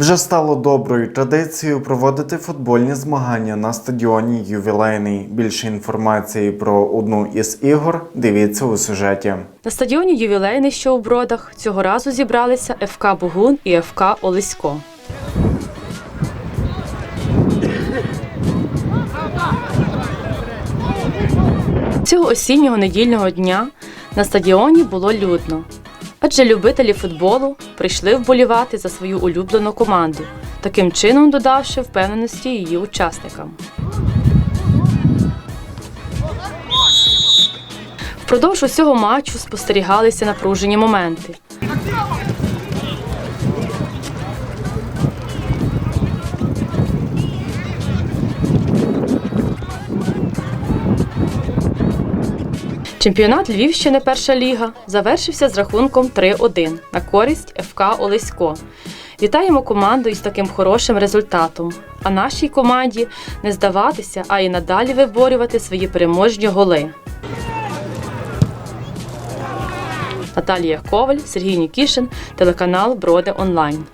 Вже стало доброю традицією проводити футбольні змагання на стадіоні Ювілейний. Більше інформації про одну із ігор дивіться у сюжеті. На стадіоні ювілейний, що у Бродах, цього разу зібралися ФК Бугун і ФК Олесько. Цього осіннього недільного дня на стадіоні було людно, адже любителі футболу прийшли вболівати за свою улюблену команду, таким чином додавши впевненості її учасникам. Впродовж усього матчу спостерігалися напружені моменти. Чемпіонат Львівщини Перша ліга завершився з рахунком 3-1 на користь ФК Олесько. Вітаємо команду із таким хорошим результатом. А нашій команді не здаватися, а й надалі виборювати свої переможні голи. Наталія Коваль, Сергій Нікішин, телеканал Броди Онлайн.